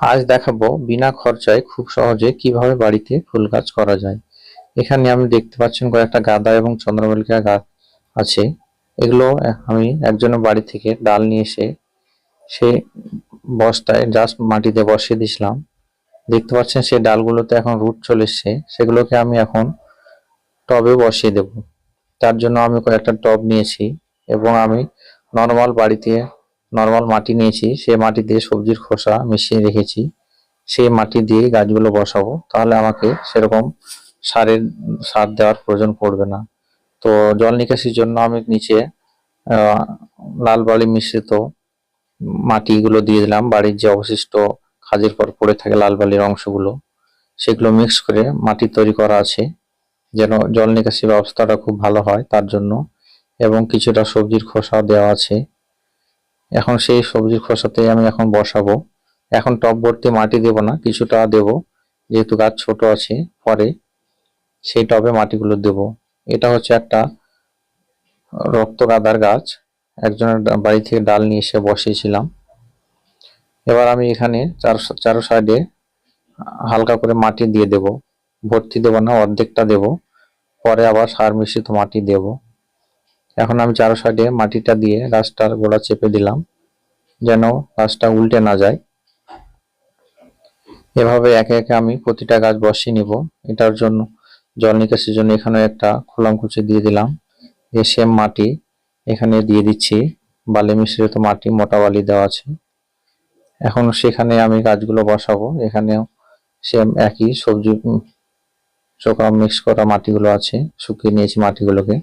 আজ দেখাবো বিনা খরচায় খুব সহজে কীভাবে বাড়িতে ফুল গাছ করা যায়। এখানে আমি দেখতে পাচ্ছেন কয়েকটা গাঁদা এবং চন্দ্রমল্লিকা গাছ আছে। এগুলো আমি একজনের বাড়ি থেকে ডাল নিয়ে এসে সে বস্তায় জাস্ট মাটিতে বসিয়ে দিয়েছিলাম। দেখতে পাচ্ছেন সেই ডালগুলোতে এখন রুট চলে এসছে। সেগুলোকে আমি এখন টবে বসিয়ে দেব। তার জন্য আমি কয়েকটা টব নিয়েছি এবং আমি নর্মাল বাড়িতে নর্মাল মাটি নিয়েছি, সে মাটি দিয়ে সবজির খোসা মিশিয়ে রেখেছি। সেই মাটি দিয়ে গাছগুলো বসাবো, তাহলে আমাকে সেরকম সারের, সার দেওয়ার প্রয়োজন পড়বে না। তো জল নিকাশির জন্য আমি নিচে লাল বালি মিশ্রিত মাটিগুলো দিয়ে দিলাম। বাড়ির যে অবশিষ্ট খাজের পর পড়ে থাকে লাল বালির অংশগুলো, সেগুলো মিক্স করে মাটি তৈরি করা আছে, যেন জল নিকাশি ব্যবস্থাটা খুব ভালো হয় তার জন্য। এবং কিছুটা সবজির খোসা দেওয়া আছে। এখন সেই সবজির খোসাতে আমি এখন বসাবো। এখন টব ভর্তি মাটি দেব না, কিছুটা দেব। যেহেতু গাছ ছোট আছে, পরে সেই টবে মাটিগুলো দেব। এটা হচ্ছে একটা রক্ত গাঁদার গাছ। একজনের বাড়ি থেকে ডাল নিয়ে এসে বসিয়েছিলাম। এবার আমি এখানে চার চারো সাইডে হালকা করে মাটি দিয়ে দেব। ভর্তি দেব না, অর্ধেকটা দেব। পরে আবার সার মিশ্রিত মাটি দেব। এখন আমি চারো সাইডে মাটিটা দিয়ে গাছটার গোড়া চেপে দিলাম, যেন গাছটা উল্টে না যায়। এভাবে একে একে আমি প্রতিটা গাছ বসিয়ে নিব। এটার জন্য জল নিকাশির জন্য এখানে একটা খোলাম কুচি দিয়ে দিলাম। দিয়ে সেম মাটি এখানে দিয়ে দিচ্ছি। বালি মিশ্রিত মাটি, মোটা বালি দেওয়া আছে। এখন সেখানে আমি গাছগুলো বসাবো। এখানেও সেম একই সবজি চোখা মিক্স করা মাটিগুলো আছে। শুকিয়ে নিয়েছি মাটিগুলোকে।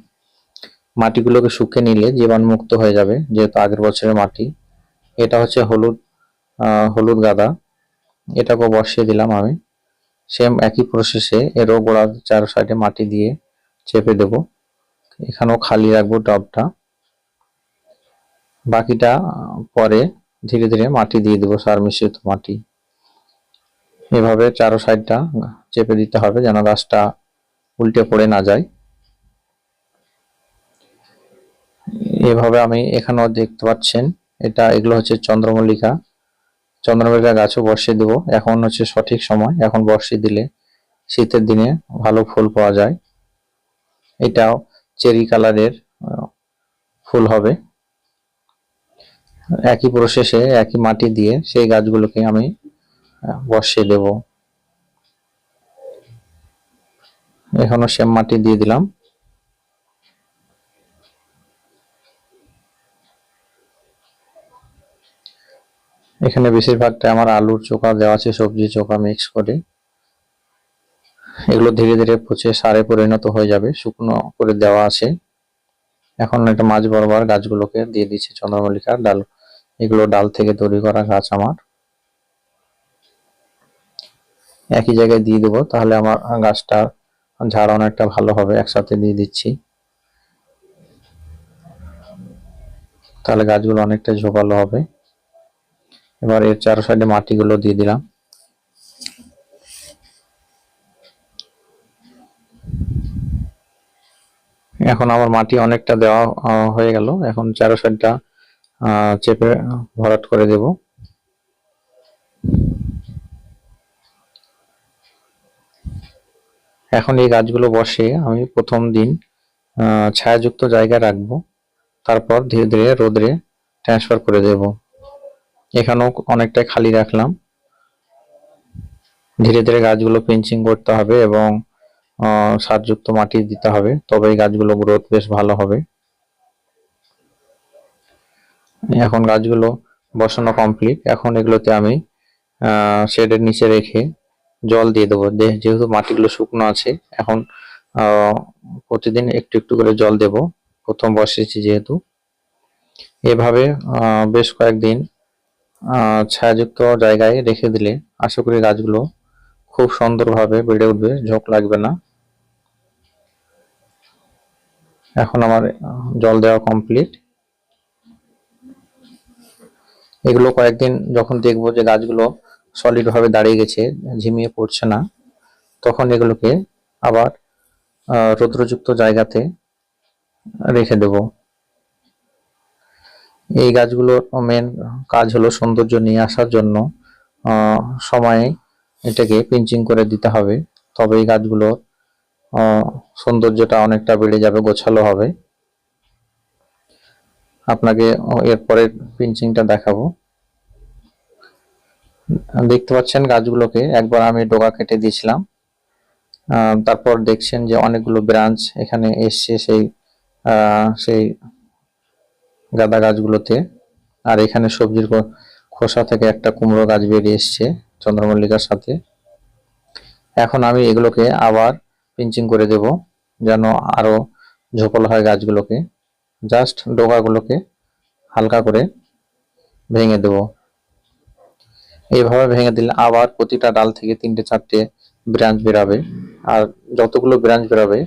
মাটিগুলোকে শুকিয়ে নিলে জীবাণুমুক্ত হয়ে যাবে, যেহেতু আগের বছরের মাটি। এটা হচ্ছে হলুদ হলুদ গাদা। এটাকেও বসিয়ে দিলাম আমি। সেম একই প্রসেসে এরও গোড়ার চার সাইডে মাটি দিয়ে চেপে দেব। এখানেও খালি রাখব টবটা। বাকিটা পরে ধীরে ধীরে মাটি দিয়ে দেবো, সার মিশ্রিত মাটি। এভাবে চারো সাইডটা চেপে দিতে হবে যেন গাছটা উল্টে পড়ে না যায়। এভাবে আমি এখানেও দেখতে পাচ্ছেন। এটা এগুলো হচ্ছে চন্দ্রমল্লিকা। চন্দ্রমল্লিকা গাছও বসিয়ে দেবো। এখন হচ্ছে সঠিক সময়। এখন বর্ষে দিলে শীতের দিনে ভালো ফুল পাওয়া যায়। এটাও চেরি কালারের ফুল হবে। একই প্রসেসে একই মাটি দিয়ে সেই গাছগুলোকে আমি বসিয়ে দেব। এখনও সেম মাটি দিয়ে দিলাম। এখানে বেশিরভাগটা আমার আলুর চোখা দেওয়া আছে, সবজি চোখা মিক্স করে। এগুলো ধীরে ধীরে পচে সারে পরিণত হয়ে যাবে, শুকনো করে দেওয়া আছে। এখন একটা মাঝ বরাবর গাছগুলোকে দিয়ে দিচ্ছে চন্দ্রমল্লিকার ডাল। এগুলো ডাল থেকে তৈরি করা গাছ আমার। একই জায়গায় দিয়ে দেবো, তাহলে আমার গাছটা ঝাড় অনেকটা ভালো হবে, একসাথে দিয়ে দিচ্ছি। তাহলে গাছগুলো অনেকটা ঝোপালো হবে। এবার এর চার সাইডে মাটিগুলো দিয়ে দিলাম। এখন আমার মাটি অনেকটা দেওয়া হয়ে গেল। এখন চারো সাইডটা চেপে ভরাট করে দেব। এখন এই গাছগুলো বসে আমি প্রথম দিন ছায়াযুক্ত জায়গায় রাখব। তারপর ধীরে ধীরে রোদরে ট্রান্সফার করে দেব। এখানেও অনেকটাই খালি রাখলাম। ধীরে ধীরে গাছগুলো পিঞ্চিং করতে হবে এবং সারযুক্ত মাটি দিতে হবে। তবে এই গাছগুলো গ্রোথ বেশ ভালো হবে। এখন গাছগুলো বসানো কমপ্লিট এখন এগুলোতে আমি শেডের নিচে রেখে জল দিয়ে দেবো। যেহেতু মাটিগুলো শুকনো আছে, এখন প্রতিদিন একটু একটু করে জল দেব। প্রথম বসেছি যেহেতু। এভাবে বেশ কয়েকদিন ছায়াযুক্ত জায়গায় রেখে দিলে আশা করি গাছগুলো খুব সুন্দরভাবে বেড়ে উঠবে, ঝোঁক লাগবে না। এখন আমার জল দেওয়া কমপ্লিট এগুলো কয়েকদিন যখন দেখব যে গাছগুলো সলিড ভাবে দাঁড়িয়ে গেছে, ঝিমিয়ে পড়ছে না, তখন এগুলোকে আবার রৌদ্রযুক্ত জায়গাতে রেখে দেব। এই গাছগুলোর মেন কাজ হলো সৌন্দর্য নিয়ে আসার জন্য সময়ে এটাকে পিঞ্চিং করে দিতে হবে। তবে এই গাছগুলোর সৌন্দর্যটা অনেকটা বেড়ে যাবে, গোছালো হবে। আপনাকে এরপরে পিঞ্চিংটা দেখাবো। দেখতে পাচ্ছেন গাছগুলোকে, একবার আমি ডোকা কেটে দিয়েছিলাম। তারপর দেখছেন যে অনেকগুলো ব্রাঞ্চ এখানে এসছে, সেই সেই গাঁদা গাছগুলোতে। আর এখানে সবজির খোসা থেকে একটা কুমড়ো গাছ বেরিয়ে এসছে চন্দ্রমল্লিকার সাথে। এখন আমি এগুলোকে আবার পিঞ্চিং করে দেব, যেন আরও ঝোপালো হয় গাছগুলোকে। জাস্ট ডোকাগুলোকে হালকা করে ভেঙে দেব। এইভাবে ভেঙে দিলে আবার প্রতিটা ডাল থেকে তিনটে চারটে ব্রাঞ্চ বেরাবে। আর যতগুলো ব্রাঞ্চ বেরাবে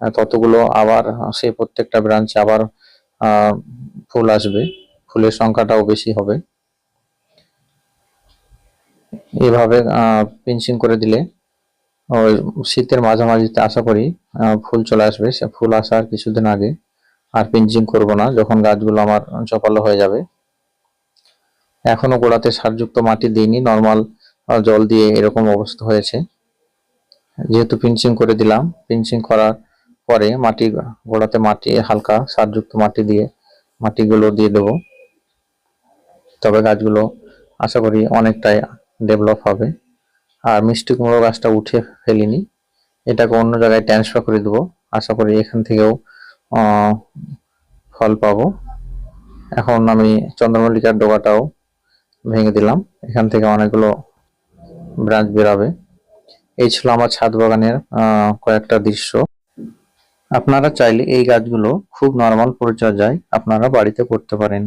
ততগুলো আবার সেই প্রত্যেকটা ব্রাঞ্চে আবার ফুল আসবে। ফুলের সংখ্যাটাও বেশি হবে। এভাবে পিঞ্চিং করে দিলে ওই শীতের মাঝামাঝিতে আশা করি ফুল চলে আসবে। সে ফুল আসার কিছুদিন আগে আর পিঞ্চিং করব না। যখন গাছগুলো আমার জপালো হয়ে যাবে। এখনও গোড়াতে সারযুক্ত মাটি দিইনি। নর্মাল জল দিয়ে এরকম অবস্থা হয়েছে। যেহেতু পিঞ্চিং করে দিলাম পিঞ্চিং করার পরে মাটি গোড়াতে মাটি, হালকা সারযুক্ত মাটি দিয়ে মাটিগুলো দিয়ে দেবো। তবে গাছগুলো আশা করি অনেকটাই ডেভেলপ হবে। আর মিষ্টি কুমড়ো গাছটা উঠে ফেলিনি। এটাকে অন্য জায়গায় ট্রান্সফার করে দেবো। আশা করি এখান থেকেও ফল পাবো। এখন আমি চন্দ্রমল্লিকার ডোকাটাও ভেঙে দিলাম। এখান থেকে অনেকগুলো ব্রাঞ্চ বেরাবে এই ছিল আমার ছাদ বাগানের কয়েকটা দৃশ্য। আপনারা চাইলে এই গাছগুলো খুব নর্মাল পরিচর্যায় আপনারা বাড়িতে করতে পারেন।